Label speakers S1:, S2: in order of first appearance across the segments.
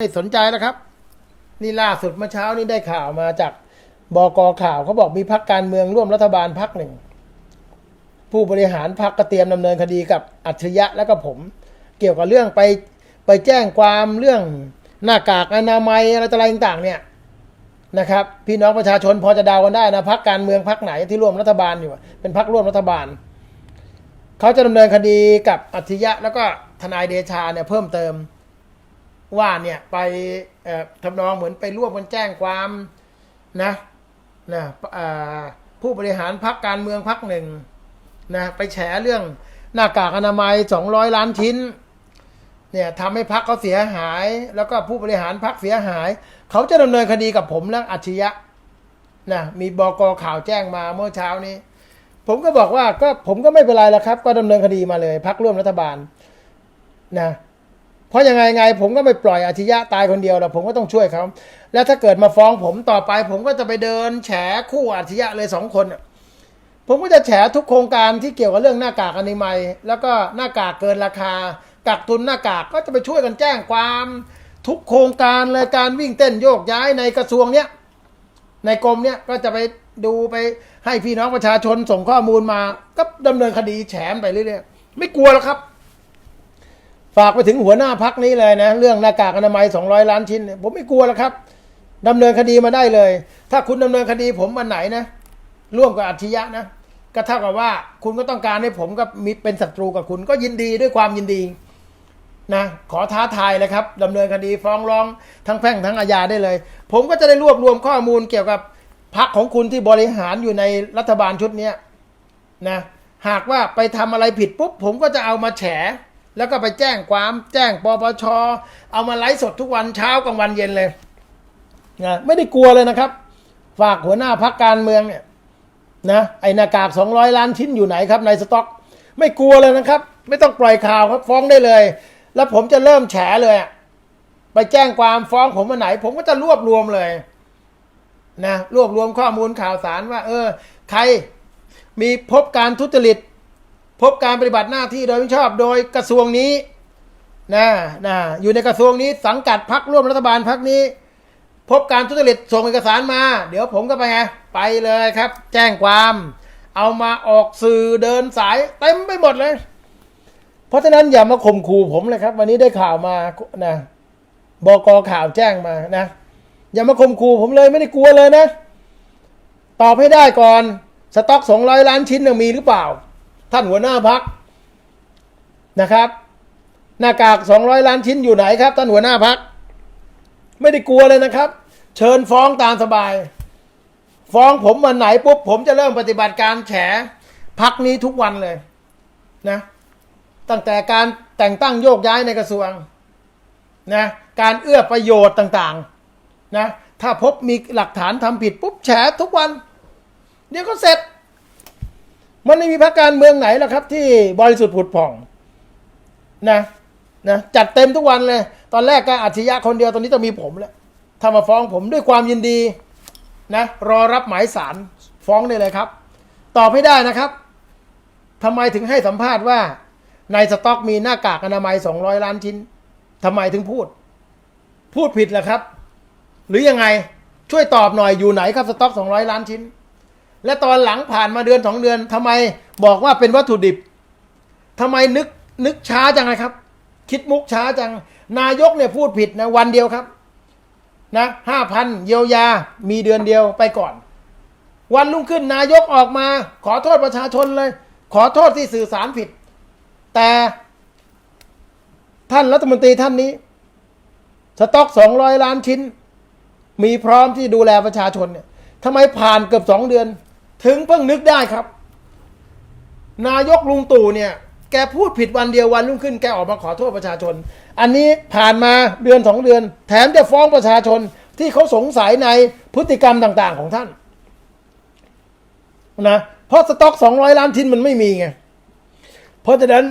S1: ไม่สนใจแล้วครับ นี่ล่าสุดเมื่อเช้านี้ได้ข่าวมาจากบกข่าวเขาบอกมีพักการเมืองร่วมรัฐบาลพักหนึ่ง ผู้บริหารพักก็เตรียมดำเนินคดีกับอัจฉริยะและก็ผม เกี่ยวกับเรื่องไปไปแจ้งความเรื่องหน้ากากอนามัยอะไรต่ออะไรต่างๆ เนี่ยนะครับ พี่น้องประชาชนพอจะเดากันได้นะพักการเมืองพักไหนที่ร่วมรัฐบาลอยู่เป็นพักร่วมรัฐบาลเขาจะดำเนินคดีกับอัจฉริยะแล้วก็ทนายเดชาเนี่ยเพิ่มเติม ว่าเนี่ยไปทำนองเหมือนไปร่วมกันแจ้งความนะนะผู้บริหารพักการเมืองพักหนึ่งนะไปแฉเรื่องหน้ากากอนามัยสองร้อยล้านชิ้นเนี่ยทำให้พักเขาเสียหาย แล้วก็ผู้บริหารพักเสียหาย เขาจะดำเนินคดีกับผมและอัจฉริยะนะมีบกข่าวแจ้งมาเมื่อเช้านี้ ผมก็บอกว่าก็ผมก็ไม่เป็นไรแล้วครับ ก็ดำเนินคดีมาเลยพักร่วมรัฐบาลนะ เพราะยังไงไงผมก็ไม่ปล่อยอาชิยะตายคนเดียวหรอกผมก็ต้องช่วยเขาแล้วถ้าเกิดมาฟ้องผมต่อไป ผมก็จะไปเดินแฉคู่อาชิยะเลยสองคนผมก็จะแฉทุกโครงการที่เกี่ยวกับเรื่องหน้ากากอนามัย แล้วก็หน้ากากเกินราคากักตุนหน้ากากก็จะไปช่วยกันแจ้งความ ทุกโครงการเลยการวิ่งเต้นโยกย้ายในกระทรวงเนี้ยในกรมเนี้ยก็จะไปดูไปให้พี่น้องประชาชนส่งข้อมูลมา ก็ดำเนินคดีแฉมไปเรื่อยๆไม่กลัวแล้วครับ ฝากไปถึงหัวหน้าพักนี้เลยนะ เรื่องหน้ากากอนามัย 200 ล้านชิ้น ผมไม่กลัวแล้วครับดำเนินคดีมาได้เลย ถ้าคุณดำเนินคดีผมวันไหนนะ ร่วมกับอัจฉริยะนะ ก็เท่ากับว่าคุณก็ต้องการให้ผมกับมีเป็นศัตรูกับคุณก็ยินดีด้วยความยินดีนะขอท้าทายเลยครับดำเนินคดีฟ้องร้องทั้งแพ่งทั้งอาญาได้เลย ผมก็จะได้รวบรวมข้อมูลเกี่ยวกับพักของคุณที่บริหารอยู่ในรัฐบาลชุดนี้นะหากว่าไปทำอะไรผิดปุ๊บผมก็จะเอามาแฉ แล้วก็ไปแจ้งความแจ้งปปชเอามาไลฟ์สดทุกวันเช้ากลางวันเย็นเลยนะไม่ได้กลัวเลยนะครับ ฝากหัวหน้าพักการเมืองเนี่ยนะไอหน้ากากสองร้อยล้านชิ้นอยู่ไหนครับในสต็อก ไม่กลัวเลยนะครับ ไม่ต้องปล่อยข่าวครับฟ้องได้เลย แล้วผมจะเริ่มแฉเลย ไปแจ้งความฟ้องผมวันไหน ผมก็จะรวบรวมเลยนะรวบรวมข้อมูลข่าวสารว่า เออ ใครมีพบการทุจริต พบการปฏิบัติหน้าที่โดยไม่ชอบโดยกระทรวงนี้นะนะอยู่ในกระทรวงนี้สังกัดพักร่วมรัฐบาลพักนี้ พบการทุจริตส่งเอกสารมา เดี๋ยวผมก็ไปไงไปเลยครับ แจ้งความ เอามาออกสื่อเดินสายเต็มไปหมดเลย เพราะฉะนั้นอย่ามาข่มขู่ผมเลยครับ วันนี้ได้ข่าวมานะบกข่าวแจ้งมานะ อย่ามาข่มขู่ผมเลยไม่ได้กลัวเลยนะ ตอบให้ได้ก่อน สต็อกสองร้อยล้านชิ้นยังมีหรือเปล่า ท่านหัวหน้าพักนะครับ หน้ากากสองร้อยล้านชิ้นอยู่ไหนครับ ท่านหัวหน้าพัก ไม่ได้กลัวเลยนะครับ เชิญฟ้องตามสบาย ฟ้องผมวันไหนปุ๊บผมจะเริ่มปฏิบัติการแฉพักนี้ทุกวันเลยนะตั้งแต่การแต่งตั้งโยกย้ายในกระทรวงนะการเอื้อประโยชน์ต่างๆนะถ้าพบมีหลักฐานทำผิดปุ๊บแฉทุกวัน เดี๋ยวก็เสร็จ มันไม่มีพรรคการเมืองไหนหรอกครับ ที่บริสุทธิ์ผุดผ่องนะนะจัดเต็มทุกวันเลย ตอนแรกก็อัจฉริยะคนเดียวตอนนี้ต้องมีผมแล้วถ้ามาฟ้องผมด้วยความยินดีนะรอรับหมายสารฟ้องได้เลยครับ ตอบให้ได้นะครับทำไมถึงให้สัมภาษณ์ว่าในสต็อกมีหน้ากากอนามัย 200 ล้านชิ้นทำไมถึงพูด พูดผิดเหรอครับ หรือยังไงช่วยตอบหน่อยอยู่ไหนครับสต็อก 200 ล้านชิ้น และตอนหลังผ่านมาเดือนสองเดือนทำไมบอกว่าเป็นวัตถุดิบทำไมนึกนึกช้าจังเลยครับ คิดมุกช้าจัง นายกเนี่ยพูดผิดนะวันเดียวครับ นะห้าพันเยียวยา มีเดือนเดียวไปก่อน วันรุ่งขึ้นนายกออกมา ขอโทษประชาชนเลย ขอโทษที่สื่อสารผิด แต่ท่านรัฐมนตรีท่านนี้ สต็อกสองร้อยล้านชิ้น มีพร้อมที่ดูแลประชาชนเนี่ยทำไมผ่านเกือบสองเดือน ถึงเพิ่งนึกได้ครับ นายกลุงตู่เนี่ย แกพูดผิดวันเดียววันรุ่งขึ้นแกออกมาขอโทษประชาชน อันนี้ผ่านมาเดือนสองเดือน แถมจะฟ้องประชาชนที่เขาสงสัยในพฤติกรรมต่าง ๆ ของท่านนะเพราะสต็อกสองร้อยล้านชิ้นมันไม่มีไงเพราะฉะนั้น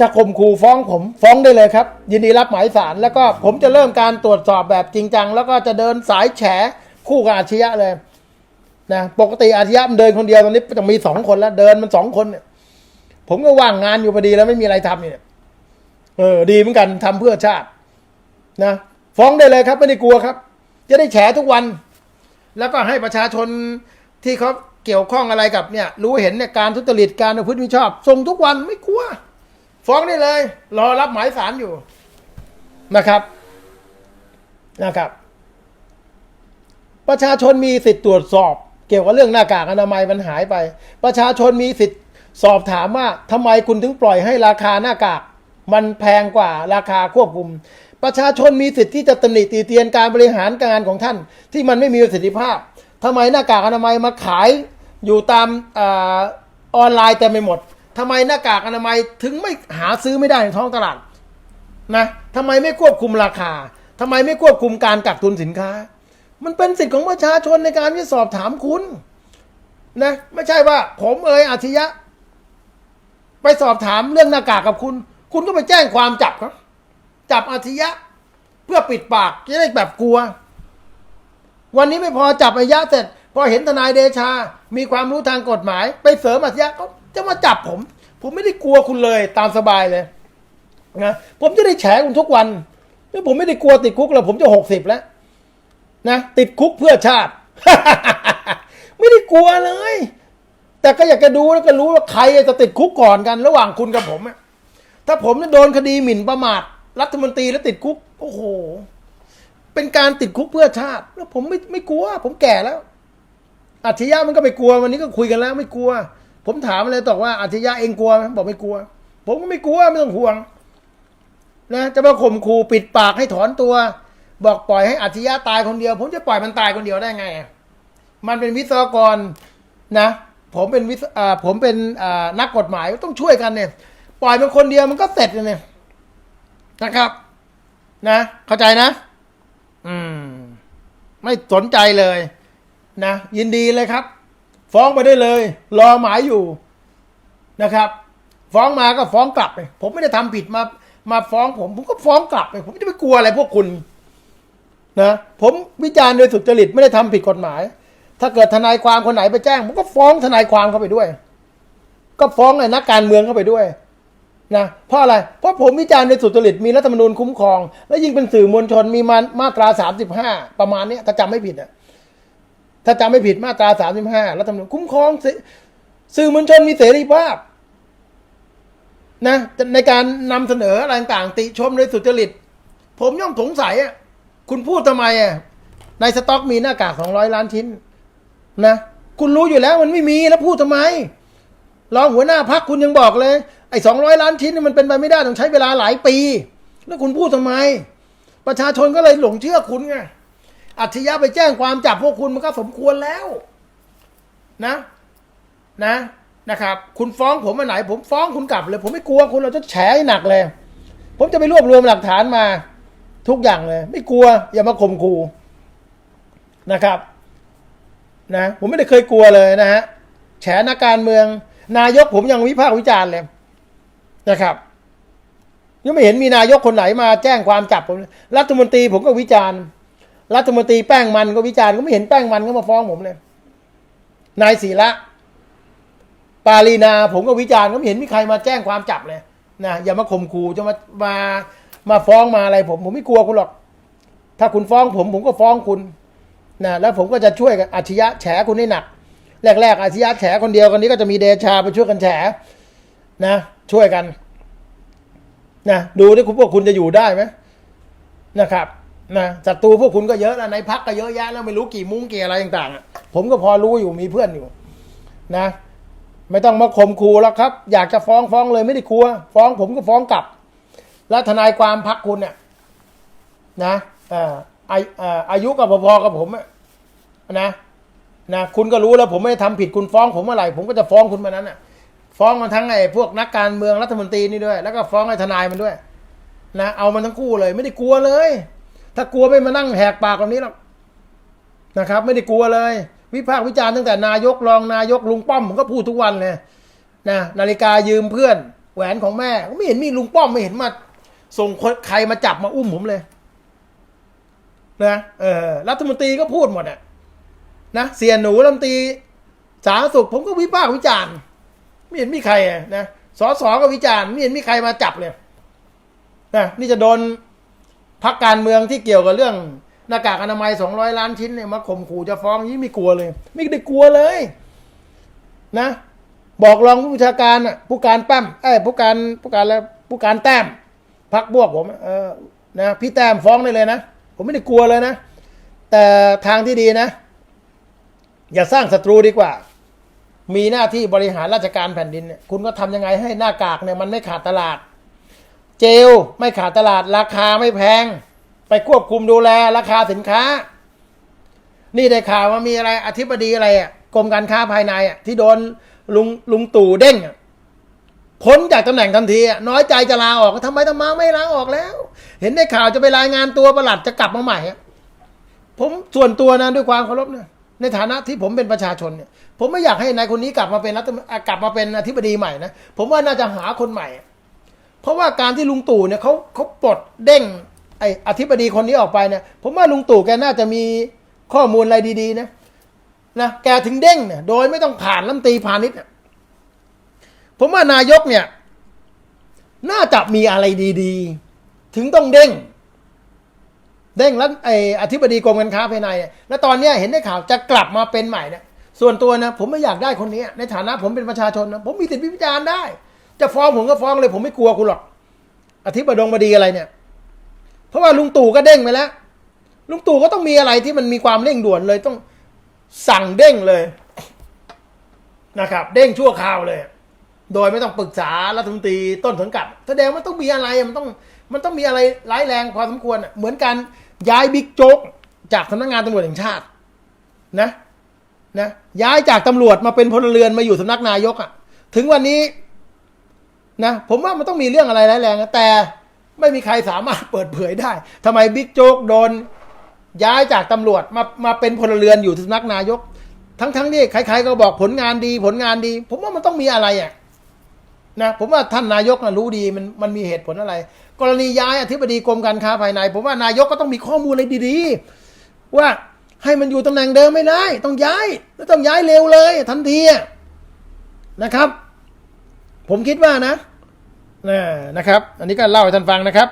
S1: จะข่มขู่ฟ้องผมฟ้องได้เลยครับ ยินดีรับหมายสารแล้วก็ผมจะเริ่มการตรวจสอบแบบจริงจัง แล้วก็จะเดินสายแฉคู่กับอาชญะเลย นะปกติอาชญะมันเดินคนเดียวตอนนี้จะมีสองคนแล้วเดินมันสองคนเนี่ย ผมก็ว่างงานอยู่พอดีแล้วไม่มีอะไรทำเนี่ยเออดีเหมือนกันทำเพื่อชาติ นะฟ้องได้เลยครับ ไม่ได้กลัวครับ จะได้แฉทุกวัน แล้วก็ให้ประชาชนที่เขาเกี่ยวข้องอะไรกับเนี่ย รู้เห็นเนี่ยการทุจริตการประพฤติมิชอบส่งทุกวันไม่กลัว ฟ้องได้เลย รอรับหมายสารอยู่นะครับนะครับ ประชาชนมีสิทธิ์ตรวจสอบ กี่ยวกับเรื่องหน้ากากอนามัยมันหายไป ประชาชนมีสิทธิ์สอบถามว่าทำไมคุณถึงปล่อยให้ราคาหน้ากากมันแพงกว่าราคาควบคุม ประชาชนมีสิทธิ์ที่จะตำหนิตีเตียนการบริหารการของท่าน ที่มันไม่มีประสิทธิภาพทำไมหน้ากากอนามัยมาขายอยู่ตามอออนไลน์เต็มไปหมดทำไมหน้ากากอนามัยถึงไม่หาซื้อไม่ได้ในท้องตลาดนะทำไมไม่ควบคุมราคาทำไมไม่ควบคุมการกักตุนสินค้า มันเป็นสิทธิ์ของประชาชนในการที่สอบถามคุณนะไม่ใช่ว่า ผมเอ่ยอาชยะไปสอบถามเรื่องหน้ากากกับคุณ คุณก็ไปแจ้งความจับครับจับอาชยะเพื่อปิดปากจะได้แบบกลัว วันนี้ไม่พอจับอาชยะเสร็จพอเห็นทนายเดชา มีความรู้ทางกฎหมาย ไปเสริมอาชญะก็จะมาจับผม ผมไม่ได้กลัวคุณเลยตามสบายเลยนะผมจะได้แฉคุณทุกวันแล้วผมไม่ได้กลัวติดคุกแล้วผมจะหกสิบแล้ว นะติดคุกเพื่อชาติ ไม่ได้กลัวเลย แต่ก็อยากจะดูแล้วก็รู้ว่าใครจะติดคุกก่อนกัน ระหว่างคุณกับผมอะถ้าผมโดนคดีหมิ่นประมาทรัฐมนตรีแล้วติดคุก โอ้โห เป็นการติดคุกเพื่อชาติ แล้วผมไม่ไม่กลัว ผมแก่แล้วอัจฉริยะมันก็ไม่กลัววันนี้ก็คุยกันแล้ว ไม่กลัว ผมถามเลยตอบว่าอัจฉริยะเองกลัวไหมบอกไม่กลัว ผมก็ไม่กลัวไม่ต้องห่วงนะจะมาข่มขู่ปิดปากให้ถอนตัว บอกปล่อยให้อัจฉริยะตายคนเดียว ผมจะปล่อยมันตายคนเดียวได้ไง มันเป็นวิศวกรนะ ผมเป็นวิศผมเป็นนักกฎหมายต้องช่วยกันเนี่ย ปล่อยมันคนเดียวมันก็เสร็จเลยเนี่ยนะครับ นะ เข้าใจนะ อืม ไม่สนใจเลย นะ ยินดีเลยครับ ฟ้องไปได้เลย รอหมายอยู่นะครับ ฟ้องมาก็ฟ้องกลับไปผมไม่ได้ทำผิดมา มาฟ้องผม ผมก็ฟ้องกลับไปผมจะไปกลัวอะไรพวกคุณ นะผมวิจารณ์โดยสุจริตไม่ได้ทำผิดกฎหมาย ถ้าเกิดทนายความคนไหนไปแจ้งผมก็ฟ้องทนายความเข้าไปด้วย ก็ฟ้องไอ้นักการเมืองเข้าไปด้วยนะเพราะอะไร เพราะผมวิจารณ์โดยสุจริตมีรัฐธรรมนูญคุ้มครอง และยิ่งเป็นสื่อมวลชนมีมามาตราสามสิบห้าประมาณนี้ถ้าจำไม่ผิดอะถ้าจำไม่ผิดมาตราสามสิบห้ารัฐธรรมนูญคุ้มครอง สื่อมวลชนมีเสรีภาพนะในการนำเสนออะไรต่างติชมโดยสุจริต ผมย่อมสงสัยอะ คุณพูดทำไมอะในสต็อกมีหน้ากากสองร้อยล้านชิ้น นะ คุณรู้อยู่แล้วมันไม่มีแล้วพูดทำไม รองหัวหน้าพักคุณยังบอกเลย ไอ้สองร้อยล้านชิ้นมันเป็นไปไม่ได้ต้องใช้เวลาหลายปี แล้วคุณพูดทำไม ประชาชนก็เลยหลงเชื่อคุณไงอัจฉริยะไปแจ้งความจับพวกคุณมันก็สมควรแล้ว นะ นะนะครับ คุณฟ้องผมมาไหน ผมฟ้องคุณกลับเลย ผมไม่กลัวคุณเราจะแฉให้หนักเลย ผมจะไปรวบรวมหลักฐานมา ทุกอย่างเลย ไม่กลัว อย่ามาข่มขู่นะครับนะผมไม่ได้เคยกลัวเลยนะฮะแฉนักการเมือง นายกผมยังวิพากษ์วิจารณ์เลยนะครับยังไม่เห็นมีนายกคนไหนมาแจ้งความจับผมรัฐมนตรีผมก็วิจารณ์ รัฐมนตรีแป้งมันก็วิจารณ์ก็ไม่เห็นแป้งมันก็มาฟ้องผมเลยนายศิระปาลีนาผมก็วิจารณ์ก็ไม่เห็นมีใครมาแจ้งความจับเลยนะอย่ามาข่มขู่จะมามา มาฟ้องมาอะไรผม ผมไม่กลัวคุณหรอก ถ้าคุณฟ้องผม ผมก็ฟ้องคุณนะแล้วผมก็จะช่วยกันอาชญะแฉคุณให้หนัก แรก ๆ อาชญะแฉคนเดียวคนนี้ก็จะมีเดชาไปช่วยกันแฉนะช่วยกันนะดูที่คุณพวกคุณจะอยู่ได้ไหมนะครับนะศัตรูพวกคุณก็เยอะแล้วในพักก็เยอะแยะแล้วไม่รู้กี่มุ้งกี่อะไรต่างๆผมก็พอรู้อยู่มีเพื่อนอยู่ นะ ไม่ต้องมาข่มขู่แล้วครับ อยากจะฟ้องฟ้องเลยไม่ได้กลัว ฟ้องผมก็ฟ้องกลับ แล้วทนายความพักคุณเนี่ยนะอ่าอายุกับพอๆกับผมนะนะคุณก็รู้แล้วผมไม่ได้ทำผิดคุณฟ้อง ผมเมื่อไหร่ผมก็จะฟ้องคุณมานั้นอะ ฟ้องมาทั้งไอ้พวกนักการเมืองรัฐมนตรีนี่ด้วย แล้วก็ฟ้องไอ้ทนายมันด้วยนะเอามันทั้งคู่เลย ไม่ได้กลัวเลย ถ้ากลัวไม่มานั่งแหกปากแบบนี้หรอกนะครับ ไม่ได้กลัวเลย วิพากษ์วิจารณ์ตั้งแต่นายกรองนายกลุงป้อมผมก็พูดทุกวันเลยนะนาฬิกายืมเพื่อน แหวนของแม่ไม่เห็นมีลุงป้อมไม่เห็นมา ส่งคนใครมาจับมาอุ้มผมเลย นะเออรัฐมนตรีก็พูดหมดอะนะเสียหนูรัฐมนตรีสาธารณสุขผมก็วิพากษ์วิจารณ์ไม่เห็นมีใครอะนะสสก็วิจารณ์ไม่เห็นมีใครมาจับเลยนะนี่จะโดนพักการเมืองที่เกี่ยวกับเรื่องหน้ากากอนามัยสองร้อยล้านชิ้นเนี่ยมาข่มขู่จะฟ้องยี่ไม่กลัวเลย ไม่ได้กลัวเลย นะ บอกรองผู้บัญชาการอะผู้การแป้มเอ้ผู้การผู้การแล้วผู้การแต้ม พักบวกผมเออนะพี่แต้มฟ้องได้เลยนะ ผมไม่ได้กลัวเลยนะ แต่ทางที่ดีนะ อย่าสร้างศัตรูดีกว่า มีหน้าที่บริหารราชการแผ่นดิน คุณก็ทำยังไงให้หน้ากากเนี่ยมันไม่ขาดตลาด เจลไม่ขาดตลาด ราคาไม่แพง ไปควบคุมดูแลราคาสินค้า นี่ได้ข่าวว่ามีอะไรอธิบดีอะไรอะกรมการค้าภายในอะที่โดนลุงลุงตู่เด้งอะ พ้นจากตำแหน่งทันทีน้อยใจจะลาออกทำไมทำไมาไม่ลาออกแล้ว เห็นได้ข่าวจะไปรายงานตัวประหลัดจะกลับมาใหม่ผมส่วนตัวนะด้วยความเคารพเนี่ยในฐานะที่ผมเป็นประชาชนเนี่ยผมไม่อยากให้นายคนนี้กลับมาเป็นรัฐมอะกลับมาเป็นอธิบดีใหม่นะผมว่าน่าจะหาคนใหม่ เพราะว่าการที่ลุงตู่เนี่ยเขาเขาปลดเด้งไออธิบดีคนนี้ออกไปเนี่ยผมว่าลุงตู่แกน่าจะมีข้อมูลอะไรดีๆนะนะแกถึงเด้งเนี่ยโดยไม่ต้องผ่านรัฐมตีพาณิชย์ ผมว่านายกเนี่ย น่าจะมีอะไรดีๆ ถึงต้องเด้ง เด้งแล้วไออธิบดีกรมการค้าภายใน แล้วตอนเนี้ยเห็นได้ข่าวจะกลับมาเป็นใหม่เนี่ยส่วนตัวนะ ผมไม่อยากได้คนนี้ ในฐานะผมเป็นประชาชนนะผมมีสิทธิวิจารณ์ได้ จะฟ้องผมก็ฟ้องเลย ผมไม่กลัวคุณหรอก อธิบดงบดีอะไรเนี่ย เพราะว่าลุงตู่ก็เด้งไปแล้ว ลุงตู่ก็ต้องมีอะไรที่มันมีความเร่งด่วนเลยต้องสั่งเด้งเลยนะครับ เด้งชั่วคราวเลย โดยไม่ต้องปรึกษารัฐมนตรีต้นสังกัด แสดงมันต้องมีอะไรมันต้องมันต้องมีอะไรร้ายแรงพอสมควรเหมือนการย้ายบิ๊กโจ๊กจากสำนักงานตำรวจแห่งชาตินะนะย้ายจากตำรวจมาเป็นพลเรือนมาอยู่สำนักนายกอะถึงวันนี้นะผมว่ามันต้องมีเรื่องอะไรร้ายแรงแต่ไม่มีใครสามารถเปิดเผยได้ทำไมบิ๊กโจ๊กโดน ย้ายจากตำรวจมามาเป็นพลเรือนอยู่สำนักนายก ทั้งทั้งที่ใครๆก็บอกผลงานดีผลงานดี ผมว่ามันต้องมีอะไรอะ นะผมว่าท่านนายกนะรู้ดีมันมันมีเหตุผลอะไร กรณีย้ายอธิบดีกรมการค้าภายใน ผมว่านายกก็ต้องมีข้อมูลอะไรดีๆ ว่าให้มันอยู่ตำแหน่งเดิมไม่ได้ ต้องย้ายแล้วต้องย้ายเร็วเลย ทันทีนะครับ ผมคิดว่านะนะนะครับ อันนี้ก็เล่าให้ท่านฟังนะครับ